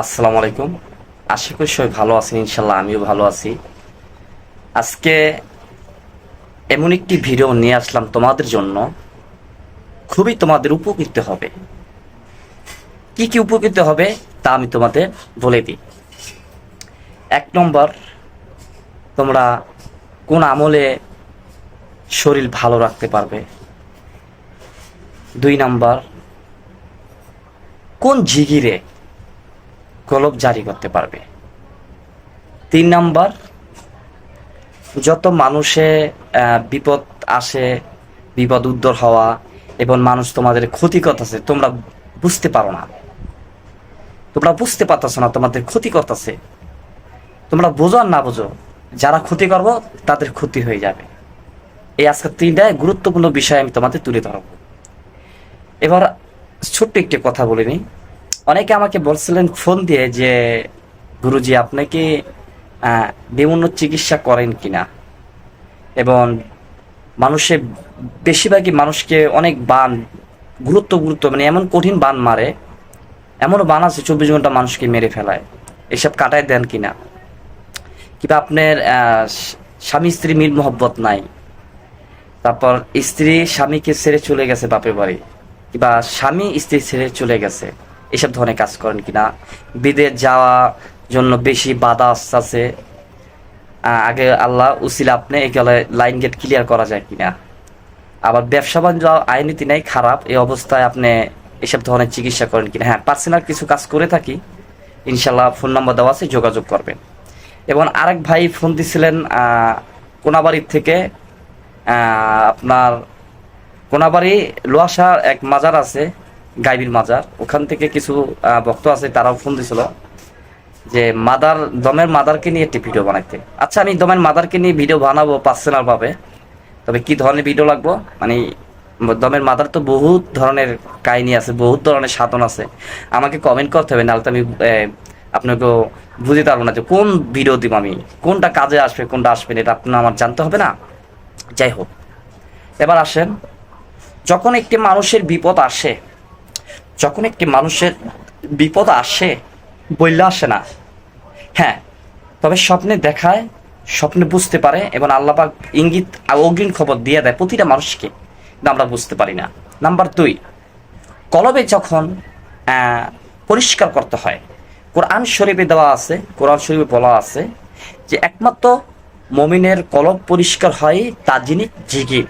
আসসালামু আলাইকুম। আশা করি সবাই ভালো আছেন ইনশাল্লাহ আমিও ভালো আছি। আজকে এমন একটি ভিডিও নিয়ে আসলাম তোমাদের জন্য। খুবই তোমাদের উপকৃত হবে। কি কি উপকৃত হবে তা আমি তোমাদের বলে দিই। এক নম্বর, তোমরা কোন আমলে শরীর ভালো রাখতে পারবে। দুই নাম্বার, কোন জিগিরে কলব জারি করতে পারবে। তিন নাম্বার, যত মানুষে বিপদ আসে, বিপদ উদ্ধার হওয়া এবং মানুষ তোমাদের ক্ষতি করতেছে, তোমরা বুঝতে পারো না। তোমরা বুঝতে পারতেছো না তোমাদের ক্ষতি করতেছে। তোমরা বোঝো আর না বোঝো, যারা ক্ষতি করব, তাদের ক্ষতি হয়ে যাবে। এই আজকে তিনটা গুরুত্বপূর্ণ বিষয় আমি তোমাদের তুলে ধরবো। এবার ছোট্ট একটি কথা বলে নিই। অনেকে আমাকে বলছিলেন ফোন দিয়ে যে, গুরুজি, আপনি কি বিভিন্ন চিকিৎসা করেন কিনা? এবং মানুষের বেশিরভাগই মানুষকে অনেক বান, গুরুত্ব গুরুত্ব মানে এমন কঠিন বান মারে এমনও বান আছে চব্বিশ ঘণ্টা মানুষকে মেরে ফেলায়। এসব কাটায় দেন কিনা? কিংবা আপনার স্বামী স্ত্রী মিল মোহব্বত নাই। তারপর স্ত্রী স্বামীকে ছেড়ে চলে গেছে বাপের বাড়ি। কিংবা স্বামী, স্ত্রী ছেড়ে চলে গেছে। এসব ধরনের কাজ করেন কিনা? বিদেশ যাওয়া জন্য বেশি বাধা আহ, আগে আল্লাহ উসিল আপনি এগুলো লাইন গেট ক্লিয়ার করা যায় কিনা? আবার ব্যবসা বাণিজ্য আইনীতি নাই খারাপ। এই অবস্থায় আপনি এসব ধরনের চিকিৎসা করেন কিনা? হ্যাঁ পার্সোনাল কিছু কাজ করে থাকি। ইনশাল্লাহ ফোন নম্বর দেওয়া আছে যোগাযোগ করবেন। এবং আরেক ভাই ফোন দিছিলেন কোনাবাড়ির থেকে। আপনার কোনাবাড়ি লোহাসার এক মাজার আছে। গাইবির মাজার। ওখান থেকে কিছু ভক্ত আছে, তারাও ফোন দিছিল যে, মাদার, দমের মাদারকে নিয়ে একটি ভিডিও বানাইতে। আচ্ছা আমি দমের মাদারকে নিয়ে ভিডিও বানাবো পার্সোনাল ভাবে তবে কি ধরনের ভিডিও লাগবো? মানে দমের মাদার তো বহুত ধরনের কাহিনী আছে, বহুত ধরনের সাধন আছে। আমাকে কমেন্ট করতে হবে, নাহলে তো আমি আপনাকে বুঝতে পারব না যে কোন ভিডিও দিব আমি, কোনটা কাজে আসবে, কোনটা আসবে এটা আপনার আমার জানতে হবে না। যাই হোক, এবার আসেন। যখন একটি মানুষের বিপদ আসে যখন একটি মানুষের বিপদ আসে বললে আসে না। হ্যাঁ তবে স্বপ্নে দেখায়, স্বপ্নে বুঝতে পারে এবং আল্লাপাক ইঙ্গিত, অগ্রিম খবর দিয়ে দেয় প্রতিটা মানুষকে। আমরা বুঝতে পারি না। নাম্বার দুই, কলবে যখন পরিষ্কার করতে হয়, কোরআন শরীফে দেওয়া আছে, কোরআন শরীফে বলা আছে যে একমাত্র মমিনের কলব পরিষ্কার হয় তাজিনী জিগির।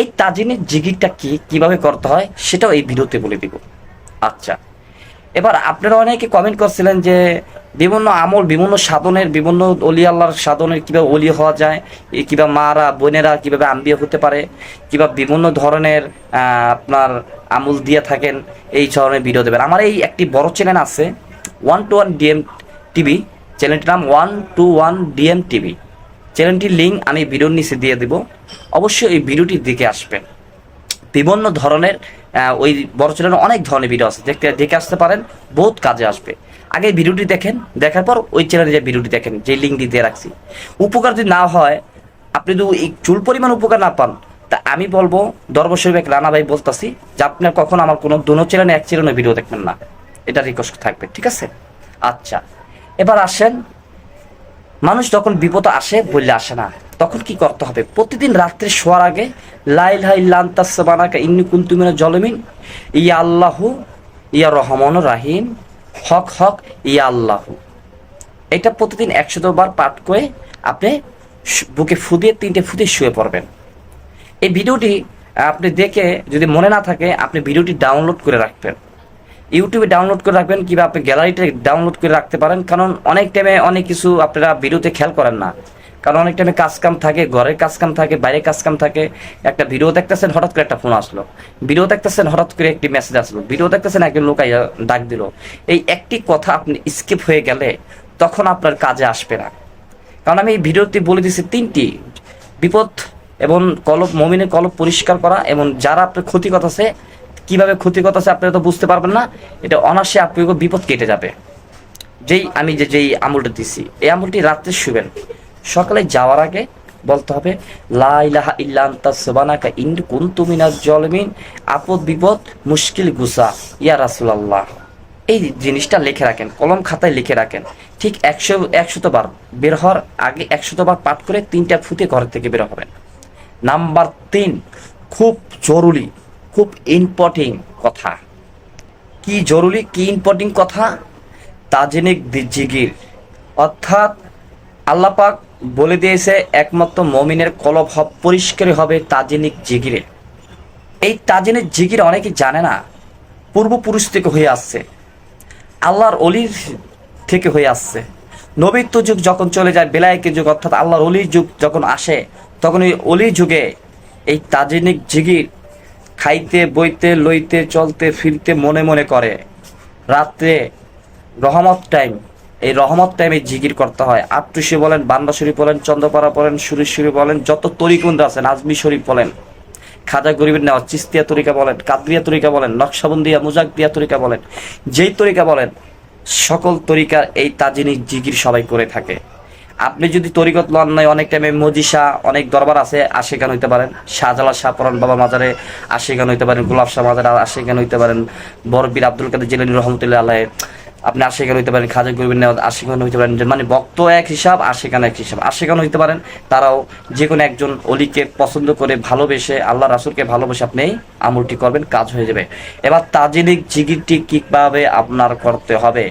এই তাজিনের জিগিরটা কি, কীভাবে করতে হয়, সেটাও এই ভিডিওতে বলে দিব। আচ্ছা এবার আপনারা অনেকে কমেন্ট করছিলেন যে বিভিন্ন আমল, বিভিন্ন সাধনের, বিভিন্ন অলি আল্লাহর সাধনের কীভাবে অলি হওয়া যায়, এ কীভাবে মারা, বোনেরা কীভাবে আম্বিয়া হতে পারে, কিবা বিভিন্ন ধরনের আপনার আমল দিয়ে থাকেন, এই ধরনের ভিডিও দেবেন। আমার এই একটি বড় চ্যানেল আছে one two one DM TV চ্যানেলটির নাম one two one DM TV চ্যানেলটির লিঙ্ক আমি ভিডিওর নিচে দিয়ে দিব। অবশ্যই এই ভিডিওটির দিকে আসবেন। বিভিন্ন ধরনের ওই বড় চ্যানেলে অনেক ধরনের ভিডিও আছে। দেখতে, দেখে আসতে পারেন, বহুত কাজে আসবে। আগে ভিডিওটি দেখেন, দেখার পর ওই চ্যানেলে যে ভিডিওটি দেখেন, যে লিঙ্কটি দিয়ে রাখছি। উপকার যদি না হয়, আপনি যদি চুল পরিমাণ উপকার না পান, তা আমি বলব, দরবার শরীফ এক রানা ভাই বলতাছি যে আপনার কখন আমার কোনো দুনো চ্যানেলে এক চ্যানেলে ভিডিও দেখবেন না। এটা রিকোয়েস্ট থাকবে, ঠিক আছে? আচ্ছা এবার আসেন মানুষ যখন বিপদ আসে, বললে আসে না। তখন কি করতে হবে? প্রতিদিন রাত্রে শোয়ার আগে, লাইল হাই লান্তাসবানাকা ইন্নি কুন্তুমিনা জলমিন, ইয়া আল্লাহু, ইয়া রহমান রাহিম, হক হক, ইয়া আল্লাহু। এটা প্রতিদিন একশো বার পাঠ করে আপনি বুকে ফুদিয়ে তিনটে ফুদিয়ে শুয়ে পড়বেন। এই ভিডিওটি আপনি দেখে যদি মনে না থাকে, আপনি ভিডিওটি ডাউনলোড করে রাখবেন। ইউটিউবে ডাউনলোড করে রাখবেন, কিংবা আপনি গ্যালারিতে ডাউনলোড করে রাখতে পারেন, কারণ অনেক টাইমে অনেক কিছু আপনারা ভিডিওতে খেয়াল করেন না। কারণ অনেক টাইমে কাজ কাম থাকে, ঘরের কাজ কাম থাকে, বাইরের কাজ কাম থাকে, একটা ভিডিও দেখতেছেন, হঠাৎ করে একটা ফোন আসলো। ভিডিও দেখতেছেন, হঠাৎ করে একটি মেসেজ আসলো। ভিডিও দেখতেছেন, একজন লোক ডাক দিল। এই একটি কথা আপনি স্কিপ হয়ে গেলে তখন আপনার কাজে আসবে না। কারণ আমি এই ভিডিওতে বলে দিচ্ছি তিনটি। বিপদ এবং কলব, মমিনের কলব পরিষ্কার করা এবং যারা আপনার ক্ষতি করতেছে কীভাবে ক্ষতি আছে আপনারা তো বুঝতে পারবেন না। এটা অনার্সে আপনাকে বিপদ কেটে যাবে। যেই আমি যে যেই আমলটা দিছি, এই আমলটি রাত্রে শুবেন। সকালে যাওয়ার আগে বলতে হবে, লা ইলাহা ইল্লা আনতা সুবহানাকা ইন্নী কুনতু মিনাজ জালিমিন। আপদ, বিপদ, মুশকিল, গুসা। ইয়া রাসূলুল্লাহ। এই জিনিসটা লিখে রাখেন, কলম খাতায় লিখে রাখেন। ঠিক একশো একশতবার বের হওয়ার আগে একশতবার পাঠ করে তিনটা ফুটে ঘর থেকে বের হবেন। নাম্বার তিন, খুব জরুরি খুব ইম্পর্টিং কথা। কি জরুরি, কি ইম্পর্টিং কথা? তাজেনিক জিগির। অর্থাৎ আল্লাপাক বলে দিয়েছে, একমাত্র মমিনের কলব হব পরিষ্কার হবে তাজেনিক জিগিরে এই তাজেনিক জিগির অনেকে জানে না, পূর্বপুরুষ থেকে হয়ে আসছে। আল্লাহর অলির থেকে হয়ে আসছে। নবীত্ব যুগ যখন চলে যায়, বেলায়কের যুগ, অর্থাৎ আল্লাহর অলির যুগ যখন আসে, তখন ওই অলির যুগে এই তাজেনিক জিগির খাইতে, বইতে, লইতে, চলতে, ফিরতে মনে মনে করে। রাত্রে রহমত টাইম এই রহমত টাইমে জিগির করতে হয়। আটটুসি বলেন, বান্দা শরীফ বলেন, চন্দ্রপাড়া বলেন সুরেশ্বরী বলেন, যত তরিকুন্দ আছেন, আজমি শরীফ বলেন, খাজা গরিবের নেওয়া, চিস্তিয়া তরিকা বলেন, কাদরিয়া তরিকা বলেন, নকশাবন্দিয়া মুজাক দিয়া তরিকা বলেন, যেই তরিকা বলেন, সকল তরিকার এই তাজিনি জিগির সবাই করে থাকে। আপনি যদি তরিকত লন নাই, অনেক টাইমে মজিশা, অনেক দরবার আছে আশিকান হইতে পারেন। শাহজালা শাহ পরান বাবা মাজারে আশিকান হইতে পারেন, গোলাপ শাহ মাজারে আশিকান হইতে পারেন বরবীর আব্দুল কাদের জিলানি রহমতুল্লাহ আল্লাহ আপনি আশিকান হইতে পারেন, খাজা গরিবের নেওয়া আশিকান হইতে পারেন মানে বক্ত এক হিসাব আশিকান এক হিসাব। আশিকান হইতে পারেন, তারাও যে কোনো একজন অলিকে পছন্দ করে ভালোবেসে আল্লাহ রাসুলকে ভালোবেসে আপনি আমলটি করবেন, কাজ হয়ে যাবে। এবার তাজিলিক জিগিরটি কীভাবে আপনার করতে হবে?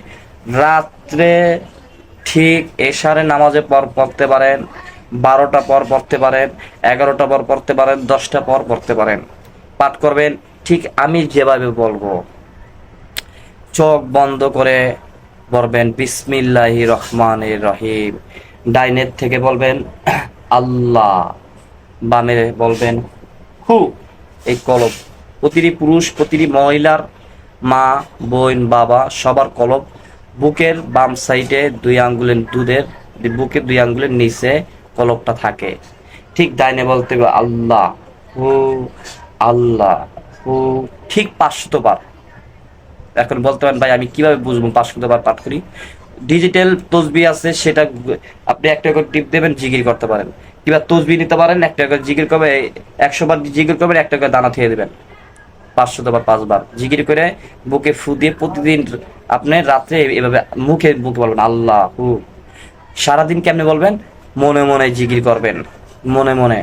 রাত্রে ঠিক এশারে নামাজে পর পড়তে পারেন, বারোটা পর পড়তে পারেন, এগারোটা পর পড়তে পারেন, দশটা পর পড়তে পারেন। পাঠ করবেন, ঠিক আমি যেভাবে বলব। চোখ বন্ধ করে পড়বেন বিসমিল্লাহি রহমান রহিম। ডাইনের থেকে বলবেন, আল্লাহ। বামে বলবেন, হু। এই কলব, প্রতিটি পুরুষ, প্রতিটি মহিলার মা, বোন, বাবা, সবার কলব বুকের বাম সাইডে দুই আঙ্গুলের দুধের বুকের দুই আঙ্গুলের নিচে কলবটা থাকে। ঠিক ডাইনে বলতে হবে, আল্লাহ, হু আল্লাহ, হু। ঠিক পাঁচশত বার এখন বলতে পারেন, ভাই, আমি কীভাবে বুঝব পাঁচশত বার পাঠ করি? ডিজিটাল তসবি আছে, সেটা আপনি একটা করে টিপ দেবেন জিগির করতে পারেন। কিংবা তসবি নিতে পারেন, একটা করে জিগির করবে একশো বার জিগির করবেন, একটা করে দানা থিয়ে দেবেন। পাঁচশত বার পাঁচবার জিগির করে বুকে ফু দিয়ে প্রতিদিন আপনি রাত্রে এভাবে মুখে মুখে বলবেন, আল্লাহ। হু সারাদিন কেমনে বলবেন? মনে মনে জিগির করবেন, মনে মনে।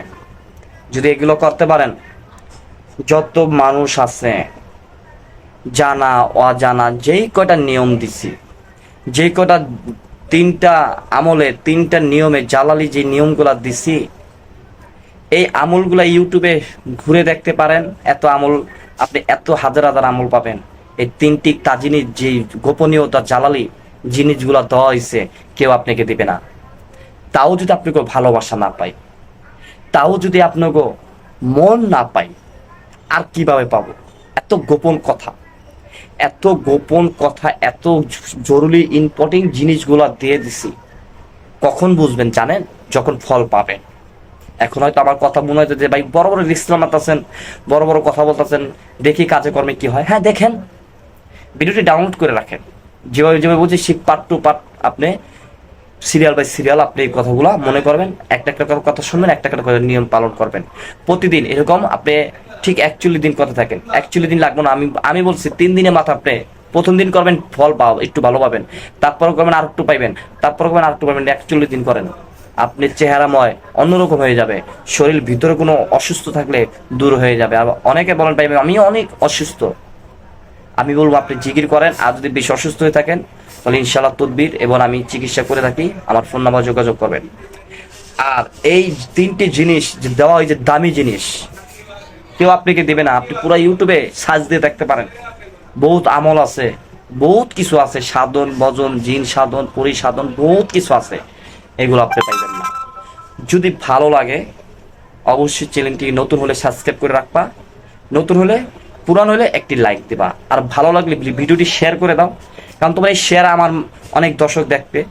যদি এগুলো করতে পারেন, যত মানুষ আছে, জানা, অজানা, যেই কটা নিয়ম দিছি, যেই কটা তিনটা আমলে, তিনটা নিয়মে জালালি যে নিয়মগুলা দিছি, এই আমলগুলা ইউটিউবে ঘুরে দেখতে পারেন, এত আমল আপনি এত হাজার হাজার আমল পাবেন। এই তিনটি তাজিনি যে গোপনীয়তা জ্বালালি জিনিসগুলা দেওয়া হয়েছে কেউ আপনাকে দিবে না। তাও যদি আপনাকে ভালোবাসা না পাই তাও যদি আপনাকে মন না পাই আর কীভাবে পাবো? এত গোপন কথা। এত গোপন কথা, এত জরুরি ইম্পর্টেন্ট জিনিসগুলো দিয়ে দিছি। কখন বুঝবেন জানেন? যখন ফল পাবেন। এখন হয়তো আমার কথা মনে হয়তো যে, ভাই, বড় বড় ইসলামাত আছেন বড় বড় কথা বলতেছেন, দেখি কাজে কর্মে কি হয়। হ্যাঁ দেখেন, ভিডিওটি ডাউনলোড করে রাখেন। যেভাবে যেভাবে বলছি শিখ পার্ট টু পার্ট আপনি সিরিয়াল বাই সিরিয়াল আপনি এই কথাগুলো মনে করবেন, একটা একটা করে কথা শুনবেন, একটা একটা করে নিয়ম পালন করবেন। প্রতিদিন এরকম আপনি ঠিক একচল্লিশ দিন কথা থাকেন। একচল্লিশ দিন লাগবে না, আমি আমি বলছি, তিন দিনে মাথা আপনি প্রথম দিন করবেন, ফল পাও একটু ভালো পাবেন। তারপর করবেন আর একটু পাইবেন। তারপর করবেন আর একটু পাবেন একচল্লিশ দিন করেন। আপনি চেহারাময় অন্যরকম হয়ে যাবে। শরীর ভিতরে কোনো অসুস্থ থাকলে দূর হয়ে যাবে। আর অনেকে বলেন পাইবেন আমি অনেক অসুস্থ। আমি বলব, আপনি জিকির করেন, আর যদি বেশি অসুস্থ হয়ে থাকেন, তাহলে ইনশাল্লাহ তদবির এবং আমি চিকিৎসা করে থাকি। আমার ফোন নাম্বার যোগাযোগ করবেন। আর এই তিনটি জিনিস যে দেওয়া হয় যে দামি জিনিস, কেউ আপনাকে দেবে না। আপনি পুরো ইউটিউবে সার্চ দিয়ে দেখতে পারেন। বহুত আমল আছে, বহুত কিছু আছে। সাধন, ভজন, জিন সাধন পরিসাধন বহুত কিছু আছে। এগুলো আপনি যদি ভালো লাগে, অবশ্যই চ্যানেলটি নতুন হলে সাবস্ক্রাইব করে রাখবা। নতুন হলে, পুরান হলে একটি লাইক দিবা। আর ভালো লাগলে ভিডিওটি শেয়ার করে দাও। কারণ তোমার এই শেয়ার আমার অনেক দর্শক দেখবে।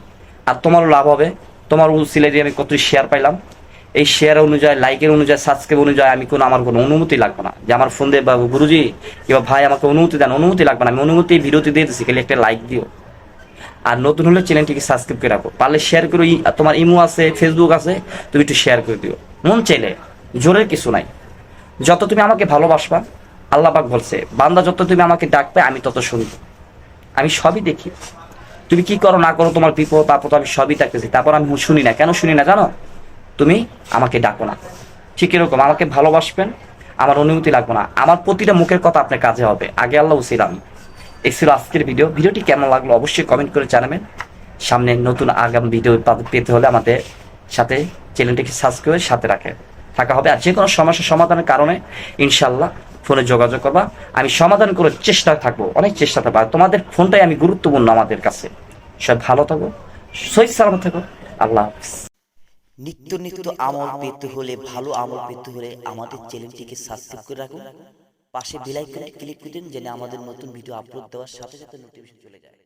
আর তোমারও লাভ হবে। তোমার দিয়ে আমি কত শেয়ার পাইলাম। এই শেয়ার অনুযায়ী লাইকের অনুযায়ী সাবস্ক্রাইব অনুযায়ী আমি কোনো আমার কোনো অনুমতি লাগবে না। যে আমার ফোন দিয়ে বা গুরুজি, কিংবা ভাই আমাকে অনুমতি দেন। অনুমতি লাগবে না। আমি অনুমতি ভিডিওতে দিয়ে দিচ্ছি খালি একটা লাইক দিও। আর নতুন হলে চ্যানেলটিকে সাবস্ক্রাইব করে রাখো। পারলে শেয়ার করো তোমার ইমো আছে ফেসবুক আছে, তুমি একটু শেয়ার করে দিও। মন চাইলে, জোরের কিছু নাই। যত তুমি আমাকে ভালোবাসবা, আল্লাহ পাক বলছে, বান্দা যত তুমি আমাকে ডাকবে, আমি তত শুনব। আমি সবই দেখি। তুমি কি করো, না করো, তোমার বিপদ, আপদ, আমি সবই দেখতেছি। তারপর আমি শুনি না। কেন শুনি না জানো? তুমি আমাকে ডাকো না। ঠিক এরকম, আমাকে ভালোবাসবেন, আমার অনুমতি লাগবে না। আমার প্রতিটা মুখের কথা আপনার কাজে হবে। আগে আল্লাহ ছিলাম এই ছিল আজকের ভিডিও ভিডিওটি কেমন লাগল অবশ্যই কমেন্ট করে জানাবেন। সামনে নতুন আগাম ভিডিও পেতে হলে আমাদের সাথে চ্যানেলটিকে সাবস্ক্রাইব করে সাথে রাখে থাকা হবে আর যে কোনো সমস্যার সমাধানের কারণে ইনশাল্লাহ ফোনে যোগাযোগ করবা। আমি সমাধান করার চেষ্টা থাকব, অনেক চেষ্টা থাকব। তোমাদের ফোনটাই আমি গুরুত্বপূর্ণ আমাদের কাছে। সব ভালো থাকো সহিত সালামত থাকো। আল্লাহ হাফিজ। নিত্য নিত্য আমল পেতে হলে, ভালো আমল পেতে হলে আমাদের চ্যানেলটিকে সাবস্ক্রাইব করে রাখুন। পাশে বেলাইকনে ক্লিক করে দিন যেন আমাদের নতুন ভিডিও আপলোড দেওয়ার সাথে সাথে নোটিফিকেশন চলে যায়।